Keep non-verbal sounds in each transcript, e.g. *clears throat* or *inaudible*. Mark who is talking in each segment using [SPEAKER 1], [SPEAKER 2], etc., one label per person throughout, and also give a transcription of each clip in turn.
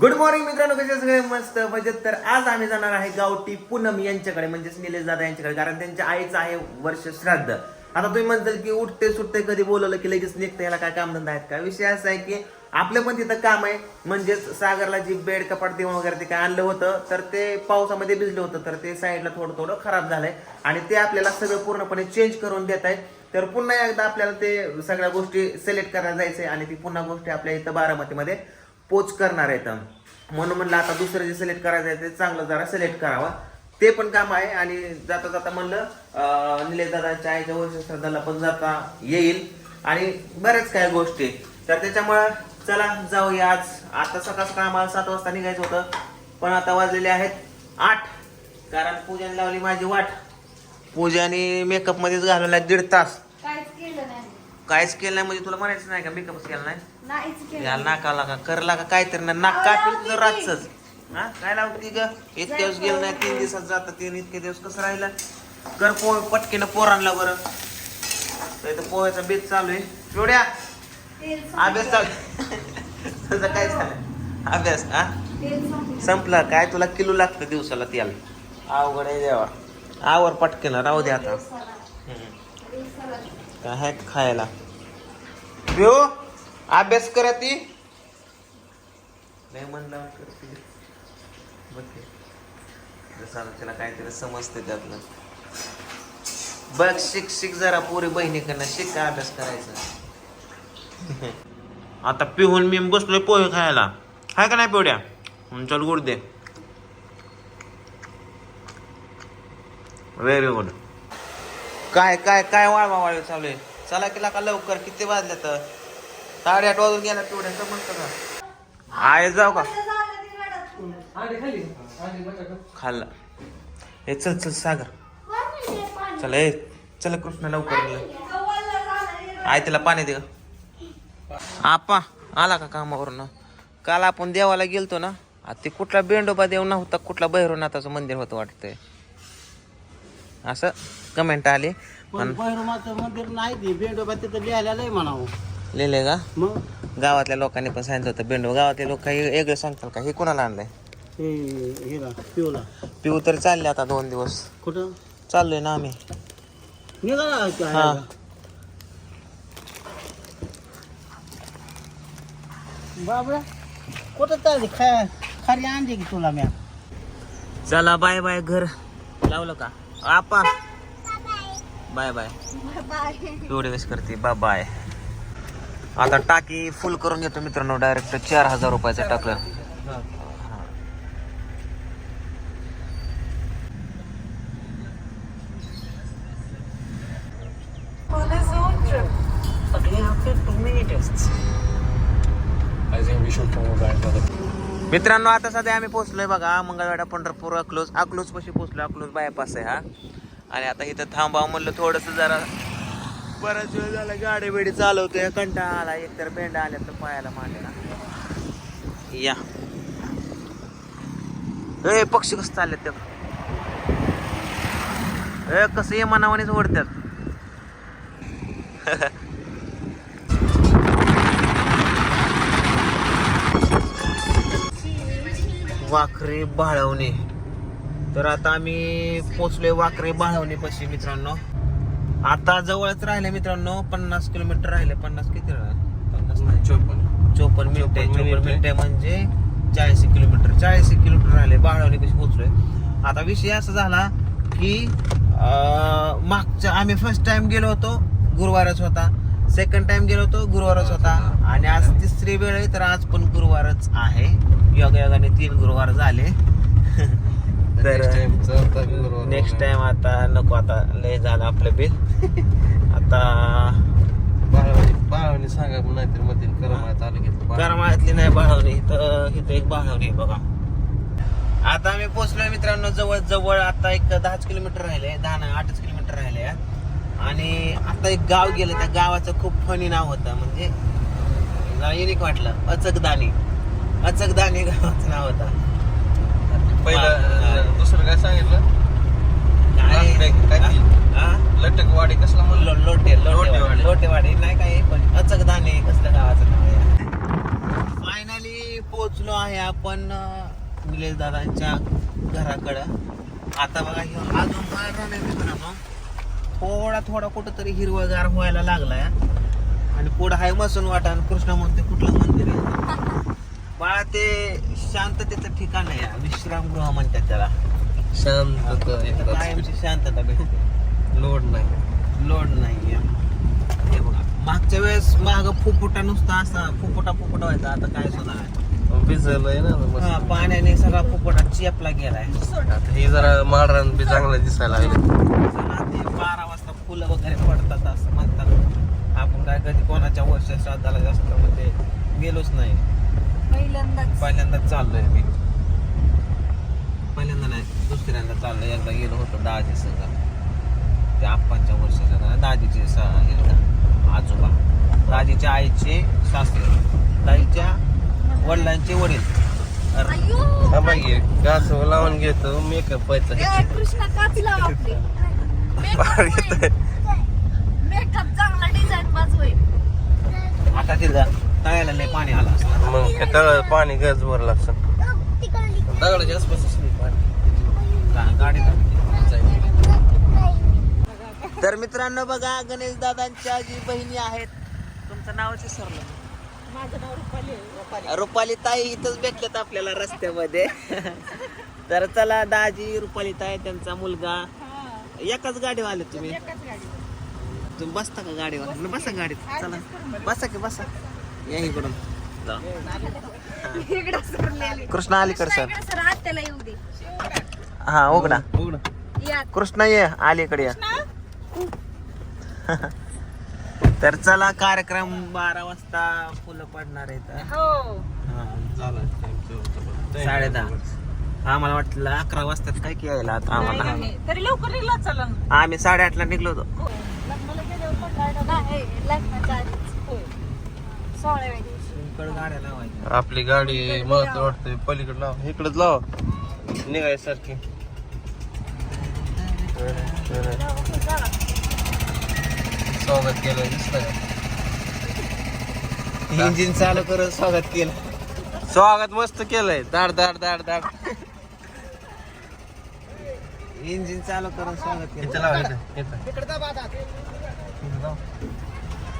[SPEAKER 1] Good morning मित्रांनो कसे सगळे मस्त मजेत. तर आज आम्ही जाणार आहे गावठी पूनम यांच्याकडे म्हणजेच निलेश दादा यांच्याकडे कारण त्यांच्या आईचं आहे वर्ष श्राद्ध. आता तुम्ही म्हणताल की उठते सुटते कधी बोलवलं की लगेच निघते याला काय कामधंदा आहेत? का विषय असा आहे की आपलं पण तिथं काम आहे म्हणजेच सागरला जी बेड कपाट देऊन वगैरे ते काय आणलं होतं तर ते पावसामध्ये भिजलं होतं तर ते साईडला थोडं थोडं खराब झालंय. आणि ते आपल्याला सगळं पूर्णपणे चेंज करून देत आहे तर पुन्हा एकदा आपल्याला ते सगळ्या गोष्टी सिलेक्ट करायला जायचंय आणि ती पुन्हा गोष्टी आपल्या इथं बारामतीमध्ये पोच करणार आहेत. म्हणून म्हणलं आता दुसरं जे सिलेक्ट करायचं आहे ते चांगलं जरा सिलेक्ट करावं. ते पण काम आहे आणि जाता जाता म्हणलं निलेश दादाच्या आईच्या श्रद्धाला पण जाता येईल. आणि बऱ्याच काही गोष्टी. तर त्याच्यामुळं चला जाऊया आज. आता सकाळ सकाळ आम्हाला सात वाजता निघायचं होतं. पण आता वाजलेले आहेत आठ. कारण पूजाने लावली माझी वाट. पूजाने मेकअप मध्येच घालवला दीड तास.
[SPEAKER 2] काहीच केलं नाही.
[SPEAKER 1] काहीच केलं नाही म्हणजे तुला म्हणायचं नाही का? मेकअपच केला नाही? याला नाकाला का करला का काहीतरी ना नाक कापील तुझं रातच हा? काय लावती ग? इतके दिवस गेलं नाही तीन दिवसात जात तीन इतके दिवस कसं राहिलं? कर पोहे पटकीनं पोरांना बरं. तर पोह्याचा बेत चालू आहे.
[SPEAKER 2] तेल
[SPEAKER 1] अभ्यास. चालू. तुझं काय झालं? अभ्यास हा?
[SPEAKER 2] संपलं.
[SPEAKER 1] काय तुला किलो लागतं दिवसाला तेल? अवघड आहे देवा. आवर पटकीनं राहू दे आता. काय खायला? पिऊ अभ्यास करा ती. नाही म्हणलं करते. बघ की. जसं तिला काहीतरी समजते त्यातलं. बघ शिक शिक जरा पोरी बहिणीकडनं. शिक का अभ्यास करायचा. *laughs* आता पिहून मी बसलोय पोहे खायला. हाय का नाही पिवड्या? चल गुड दे. व्हेरी गुड काय काय काय वाळवा वाळवी चालू आहे? चला केला का लवकर. किती वाजले तर? साडेआठ वाजून गेला तेवढ्या समजतं का आहे जाऊ का? खाल्ला हे चल चल सागर
[SPEAKER 2] म्हणते?
[SPEAKER 1] चल ए चल कृष्ण लवकर
[SPEAKER 2] हे.
[SPEAKER 1] आय तिला पाणी दे. आपा आला का कामावरून काल आपण देवाला गेलतो ना ते कुठला बेंडोबा देव नव्हता कुठला भैरवनाथाचं मंदिर होतं वाटतंय असं कमेंट आली
[SPEAKER 3] पण भैरवनाथचं मंदिर नाही ते बेंडोबा तिथं लिहायला म्हणावं
[SPEAKER 1] लिहिले का?
[SPEAKER 3] मग?
[SPEAKER 1] गावातल्या लोकांनी पण सांगितलं होतं बेंडो गावातले लोक काही वेगळं सांगतात का? हे कोणाला आणलंय?
[SPEAKER 3] हे हिला पिवला
[SPEAKER 1] पिऊ तर चालले आता दोन दिवस.
[SPEAKER 3] कुठं?
[SPEAKER 1] चाललोय ना आम्ही.
[SPEAKER 3] निघाला
[SPEAKER 1] हा.
[SPEAKER 3] बाबरा कुठं चालली? खा खाली आणली की तुला म्या?
[SPEAKER 1] चला बाय बाय घर. लावलं का? आपा. बाय. Bye
[SPEAKER 2] bye.
[SPEAKER 1] एवढे वेळेस करते. Bye bye. आता टाकी फुल करून घेतो मित्रांनो डायरेक्ट चार हजार रुपयाचं टाकलं. मित्रांनो आता सध्या आम्ही पोहोचलोय बघा मंगळवाडा पंढरपूर अकलूज. अकलूज पशी पोहोचलो अकलूज बायपास आहे हा. आणि आता इथं थांबावं म्हणलं थोडस जरा बराच वेळ झाला गाडी बिडी चालवतोय. कंटाळा आला. एकतर पेंडा आल्या तर पायाला मांडला या. ए पक्षी कसं चालले ते ए कसं ये मनावानीच ओढतात वाखरे बाळवणे. तर आता आम्ही पोचलोय वाखरे बाळवणे पशी मित्रांनो. आता जवळच राहिले मित्रांनो पन्नास किलोमीटर राहिले. पन्नास किती राहिले? पन्नास नाही. चोपन्न. चोपन्न मिनिटे चोपन्न मिनिटे म्हणजे चाळीस किलोमीटर. चाळीस किलोमीटर राहिले. बाळवणे कशी पोचलोय आता विषय असा झाला की अं, मागच्या आम्ही फर्स्ट टाइम गेलो होतो गुरुवारच होता. सेकंड टाइम गेलो होतो गुरुवारच होता. आणि आज तिसरी वेळ आहे तर आज पण गुरुवारच आहे. योगा योगाने तीन गुरुवार झाले. *laughs* तर नेक्स्ट टाइम आता नको आता लय झालं आपलं बिल. *laughs* आता
[SPEAKER 3] बाळावणी सांगा नाहीतरमध्ये करमाळा तालुक्यात
[SPEAKER 1] करमाळ्यातली नाही बाळवणी तर इथं एक बाळवणी बघा. आता आम्ही पोहोचलोय मित्रांनो जवळ जवळ आता एक दहाच किलोमीटर राहिले दहा नाही आठच किलोमीटर राहिले आणि आता एक गाव गेलं त्या गावाचं खूप फनी नाव होतं म्हणजे युनिक वाटलं अचकदानी. अचकदानी *laughs* गावाचं नाव होतं.
[SPEAKER 3] पहिलं दुसरं काय सांगितलं? लटकवाडी कसला म्हणलं
[SPEAKER 1] लोटे लोटेवाडी.
[SPEAKER 3] लोटेवाडी.
[SPEAKER 1] नाही काय पण अचकदानी कसलं गावाचं नाव आहे? फायनली पोहोचलो आहे आपण निलेश दादांच्या घराकडं. आता बघा ह्यो अजून मारणार नाही मित्रांनो थोडा थोडा कुठं तरी हिरवगार व्हायला लागलाय. आणि पुढं आहे मसून वाटा आणि कृष्णा म्हणते कुठलं मंदिर आहे? बाळा ते शांततेचं ठिकाण आहे. विश्रामगृह म्हणतात त्याला.
[SPEAKER 4] शांतता
[SPEAKER 1] कायमची शांतता भेटते.
[SPEAKER 4] लोड नाही.
[SPEAKER 1] लोड नाही हे बघा. मागच्या वेळेस माग फुफुटा नुसता असा फुफुटा फुफुटा व्हायचा. आता काय नाही
[SPEAKER 4] भिजलंय ना
[SPEAKER 1] हा,
[SPEAKER 4] मस्त
[SPEAKER 1] पाण्याने सगळा फुफुटा चेपला गेलाय.
[SPEAKER 4] आता हे जरा माळरान बी चांगलं दिसायला लागले.
[SPEAKER 1] चला ते बारा वाजता फुलं वगैरे पडतात असं म्हणतात. आपण काय कधी कोणाच्या वर्ष श्राद्धाला जास्त मध्ये गेलोच नाही.
[SPEAKER 2] पहिल्यांदाच.
[SPEAKER 1] पहिल्यांदाच चाललोय मी. पहिल्यांदा नाही दुसऱ्यांदा चाललोय. एकदा गेलो होतो दाजी संग. त्या आप्पांच्या वर्षाच्या दाजीचे स- हे होतं, आजोबा. दाजीच्या आईचे सासरे. दाजीच्या वडिलांचे वडील.
[SPEAKER 4] गास लावून घेतो मेकअप
[SPEAKER 2] कृष्णा काच लाव आपली.
[SPEAKER 4] बाहेर येतोय.
[SPEAKER 2] मेकअप चांगला डिझाईन वाजवय
[SPEAKER 1] आता तिथं. तळ्याला लय पाणी आलं असतं.
[SPEAKER 4] मग तळ पाणी गज दगडाच्या आसपास पाणी
[SPEAKER 1] गा- गाडी. तर मित्रांनो बघा गणेश दादांच्या जी बहिणी आहेत. तुमचं नावच विसरलं
[SPEAKER 2] माझं नाव रुपाली आहे.
[SPEAKER 1] रुपाली. ताई इथंच भेटल्यात आपल्याला रस्त्यामध्ये. *laughs* तर चला दाजी रुपाली ताई त्यांचा मुलगा.
[SPEAKER 2] हा,
[SPEAKER 1] एकाच गाडीवर आले तुम्ही?
[SPEAKER 2] एकाच.
[SPEAKER 1] तुम्ही बसता का गाडीवर? न बसा गाडीत. चला. बसा की बसा. या इकडून. जा.
[SPEAKER 2] इकडं सरलेली.
[SPEAKER 1] कृष्णा अलीकड सर.
[SPEAKER 2] इकडं सर आत्याला येऊ दे.
[SPEAKER 1] हा उघडा
[SPEAKER 2] या.
[SPEAKER 1] कृष्णा ये अलीकडे या. *laughs* तर चला कार्यक्रम बारा वाजता फुलं पडणार आहेत.
[SPEAKER 2] हो.
[SPEAKER 1] साडे दहा. आम्हाला वाटलं अकरा वाजतात काय की यायला आता
[SPEAKER 2] नाही,
[SPEAKER 1] आम्हाला
[SPEAKER 2] नाही. तरी लवकर निघला चला.
[SPEAKER 1] आम्ही साडेआठला निघलो होतो.
[SPEAKER 2] हो. लग्नाला गेल्यावर पडला नाही. लग्नाच्या आधीच होय सोळाव्या दिवशी
[SPEAKER 4] आपली गाडी महत्त्व वाटतंय. पलीकडे लाव. इकडच लाव. निघायसारखी स्वागत केलं दिसलं का
[SPEAKER 1] इंजिन चालू करून स्वागत केलं.
[SPEAKER 4] स्वागत मस्त केलंय. दाड दाड दाड दाड.
[SPEAKER 1] इंजिन चालू करून स्वागत
[SPEAKER 4] इथं
[SPEAKER 1] केलं
[SPEAKER 4] लाव इथं. इथं. इथं लाव.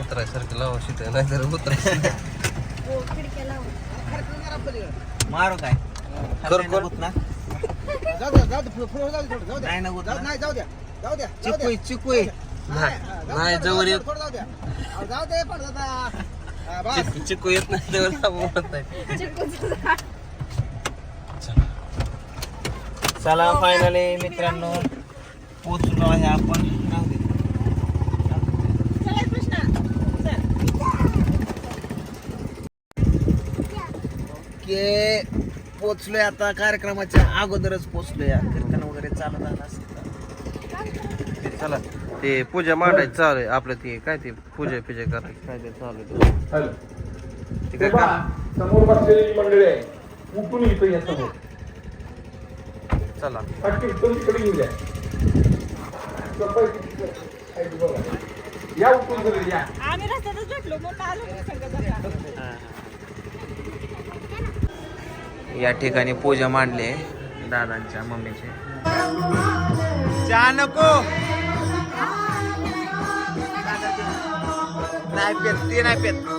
[SPEAKER 4] उतरायसारखं लाव शिट नाही तर
[SPEAKER 1] मारू काय?
[SPEAKER 4] कर,
[SPEAKER 1] नाही
[SPEAKER 4] कर.
[SPEAKER 1] ना. ना.
[SPEAKER 4] जवळ येत.
[SPEAKER 3] हा.
[SPEAKER 4] चिकू चिकू येत नाही लाव म्हणत.
[SPEAKER 1] चला फायनली मित्रांनो पोचलो आहे आपण राहू दे.
[SPEAKER 2] चला कृष्णा
[SPEAKER 1] के पोचलोय आता कार्यक्रमाच्या अगोदरच पोचलोय. कीर्तन वगैरे चालू झालं असेल तर.
[SPEAKER 4] चला ते पूजा मांडायची चालू आहे. आपलं ते काय ते पूजा पूजा करायची. काय ते चालू आहे?
[SPEAKER 1] ते काय?
[SPEAKER 5] समोर बसलेली मंडळी आहे उठून इथं या समोर.
[SPEAKER 4] चला.
[SPEAKER 5] तिकडे येऊ द्या. या उठून या.
[SPEAKER 2] आम्ही रस्त्यातच भेटलो म्हणून आलो
[SPEAKER 1] या ठिकाणी पूजा मांडली. दादांच्या मम्मीचे. चहा नको नाही पेत ते नाही पेत.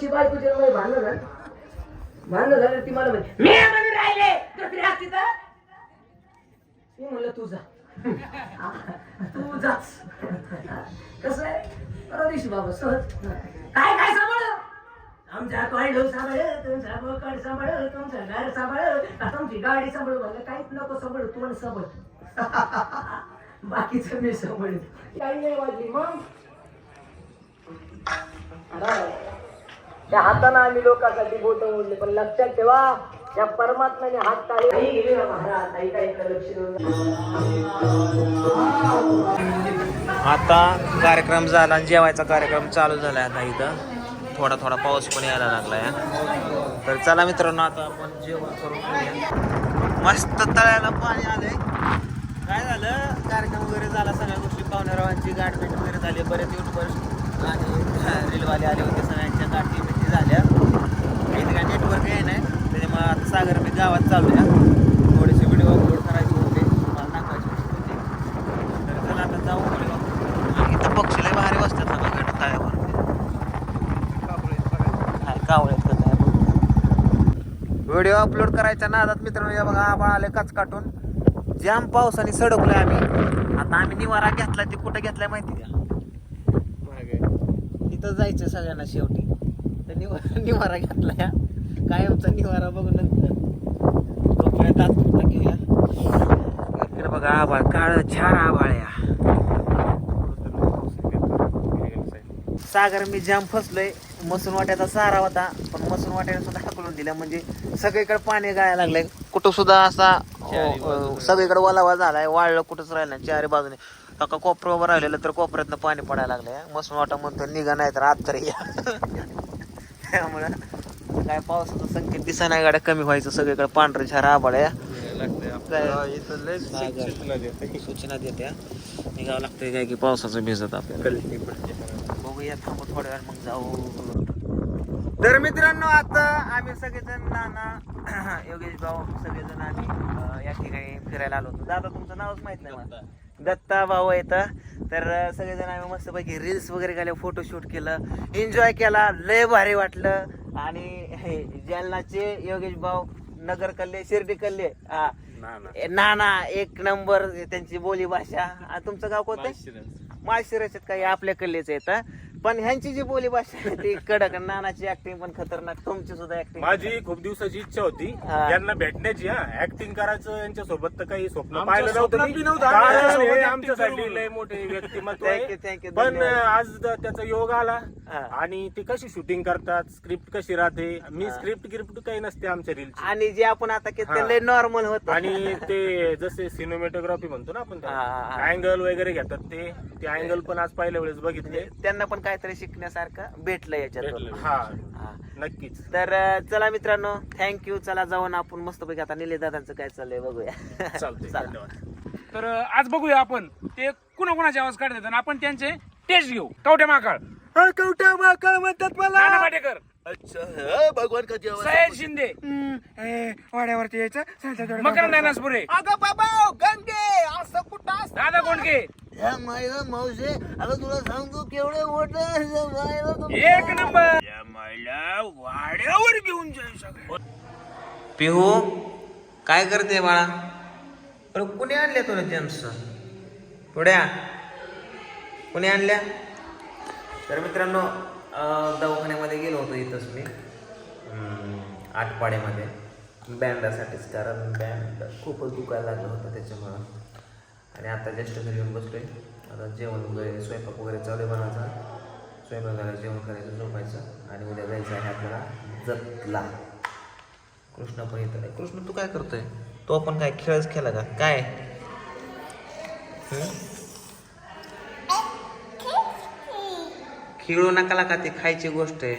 [SPEAKER 6] दिवशी बायकोच्या वय भांडणं झालं. भांडणं झालं ती मला म्हणे मी म्हणून राहिले दुसरी हात तिथं मी म्हणलं तू जा. *laughs* तू जाच कसं आहे? परवा दिवशी बाबा सहज. काय काय सांभाळ? आमच्या कॉल सांभाळ तुमचा बोकड सांभाळ तुमचं घर सांभाळ तुमची गाडी सांभाळ मला काहीच नको सांभाळ तोंड सांभाळ. *laughs* बाकीच मी सांभाळ काही नाही वाटली मग. त्या हाताने आम्ही लोकांसाठी बोट मोडले. पण लक्षात ठेवा त्या परमात्म्याने हात काढले आई गेली ना महाराज आई काही लक्ष देऊन
[SPEAKER 1] आता कार्यक्रम झाला आणि जेवायचा कार्यक्रम चालू झाला आता इथं. थोडा थोडा पाऊस पण यायला लागलाय. तर चला मित्रांनो आता आपण जेवण करून घेऊया. मस्त तळ्याला पाणी आलंय. काय झालं? कार्यक्रम वगैरे झाला सगळ्या गोष्टी. पाहुण्यारावांची गाठभेट वगैरे झाली बरेच युट्यूबर आणि रीलवाले आले होते सगळ्यांच्या गाठी. झाल्या. इथे काय नेटवर्क आहे नाही. त्याच्यामुळे आता सागर मी गावात चालू आहे थोडेसे व्हिडिओ अपलोड करायचे होते. मला दाखवायचे होते. तर चला आता जाऊ व्हिडिओ इथं पक्षी लय भारी बसतात ना बघा तळ्यावर काय कावळे व्हिडिओ अपलोड करायच्या नादात मित्रांनो या बघा आबाळ आले कच काटून जाम पावसाने सडकलोय आम्ही. आता आम्ही निवारा घेतला ते कुठं घेतलाय माहिती का? तिथं जायचं सगळ्यांना शेवटी. *laughs* निवारा निवारा घेतलाय कायमचा निवारा बघून नंतर तोपर्यंत तात्पुरता घेऊया इकडे बघा आबाळ काळ छान आबाळ या. सागर मी जाम फसलोय. मसून वाट्याचा सारा होता पण मसून वाट्याने सुद्धा हाकलून दिला. म्हणजे सगळीकडे पाणी गायला लागलंय. कुठं सुद्धा असा सगळीकडे ओलावा झालाय. वाळलं कुठंच राहिलं नाही चारी बाजूने. का कोपरा उभं राहिलेलं तर कोपऱ्यातनं पाणी पडायला लागलंय. मसून वाटा म्हणतो निघा नाही तर आत तरी या. *laughs* त्यामुळं काय पावसाचं संकेत दिसा नाही गाड्या कमी व्हायचं सगळीकडे पांढरे झार आबाळ्या सूचना देत्या निघावं लागतंय काय की पावसाचं भिजत आपल्याला. बघूया थांबू थोड्या वेळ मग जाऊ. तर मित्रांनो आता आम्ही सगळेजण नाना *clears throat* योगेश भाऊ सगळेजण आम्ही या ठिकाणी फिरायला आलो होतो. दादा तुमचं नावच माहीत नाही मला. दत्ता. भाऊ येतं तर सगळेजण आम्ही मस्तपैकी रील्स वगैरे केले फोटोशूट केलं एन्जॉय केला लय भारी वाटलं. आणि हे जालनाचे योगेश भाऊ नगर कल्ले शिर्डी कल्ले हा. ए, नाना एक नंबर त्यांची बोली भाषा. आ, तुमचं गाव कोणतं? माळशिरस. काही आपल्या कल्लेच येतं पण ह्यांची जी बोली भाषा आहे ती कडक. आणि नानाची ऍक्टिंग पण खतरनाक. तुमची सुद्धा ऍक्टिंग
[SPEAKER 7] माझी खूप दिवसाची इच्छा होती.
[SPEAKER 1] हा.
[SPEAKER 7] यांना भेटण्याची हा. ऍक्टिंग करायचं यांच्या सोबत तर काही स्वप्न
[SPEAKER 5] आमच्या
[SPEAKER 7] पाहिलं
[SPEAKER 5] स्वप्नात बी
[SPEAKER 7] नव्हतं.
[SPEAKER 5] नव्हतं. आम्ही
[SPEAKER 7] कारण
[SPEAKER 5] त्यांच्यासोबत
[SPEAKER 7] हे
[SPEAKER 5] acting
[SPEAKER 7] आमच्यासाठी
[SPEAKER 5] करू.
[SPEAKER 7] लय मोठे व्यक्तिमत्व
[SPEAKER 1] Thank you,
[SPEAKER 7] आहे
[SPEAKER 1] thank you,
[SPEAKER 7] पण
[SPEAKER 1] धन्यवाद.
[SPEAKER 7] आज द- त्याचा योग आला
[SPEAKER 1] हा.
[SPEAKER 7] आणि ते कशी शूटिंग करतात स्क्रिप्ट कशी राहते? मी स्क्रिप्ट गिफ्ट काही नसते आमच्या रीलची
[SPEAKER 1] आणि जे आपण आता केलं ते
[SPEAKER 7] हा.
[SPEAKER 1] लय नॉर्मल होत.
[SPEAKER 7] आणि ते जसे सिनेमॅटोग्राफी म्हणतो ना आपण
[SPEAKER 1] हा, हा, हा.
[SPEAKER 7] अँगल वगैरे घेतात ते. ते अँगल पण आज पहिल्या वेळेस बघितले.
[SPEAKER 1] त्यांना पण काहीतरी शिकण्यासारखं भेटलं याच्यातून
[SPEAKER 7] हा
[SPEAKER 1] हा.
[SPEAKER 7] नक्कीच.
[SPEAKER 1] तर अं, चला मित्रांनो थँक्यू चला जाऊन आपण मस्तपैकी आता निले दादांचं काय चाललंय बघूया.
[SPEAKER 7] चालतंय *laughs*
[SPEAKER 1] चला.
[SPEAKER 7] धन्यवाद.
[SPEAKER 5] तर अं, आज बघूया आपण ते कुणा कुणाचे आवाज काढतात आणि आपण त्यांचे टेस्ट घेऊ. कवठ्या माकाळ
[SPEAKER 1] कवठा माकळ म्हणतात मला.
[SPEAKER 5] नाना पाटेकर.
[SPEAKER 1] अच्छा भगवान का
[SPEAKER 5] सयाज शिंदे. ए, वाड्यावरती यायचं मकरंद अनासपुरे
[SPEAKER 3] अगं बाबा गंगे असं कुठं असतं?
[SPEAKER 5] दादा कोंडके.
[SPEAKER 1] या मायला मावशे अगं तुला सांगतो केवढे मोठं
[SPEAKER 5] एक नंबर. या महिला वाड्यावर घेऊन जाईल सगळं.
[SPEAKER 1] पिहू काय करते बाळा? अरे कुणी आणल्या तुला जेम्स पुढ्या. कुणी आणल्या? तर मित्रांनो दवाखान्यामध्ये गेलो होतो इथंच मी. आठपाड्यामध्ये बँडासाठीच कारण बँड खूपच दुखायला लागलं होतं त्याच्यामुळं. आणि आता जस्ट घरी येऊन बसलोय. आता जेवण वगैरे स्वयंपाक वगैरे चालू आहे बनवायचा स्वयंपाक करायचं जेवण करायचं झोपायचं. आणि उद्या जायचं आहे आपल्याला जतला. कृष्ण पण येतो नाही. कृष्ण तू काय करतोय? तो पण काय खेळच खेळला का? काय? हं? नका का ती खायची गोष्ट आहे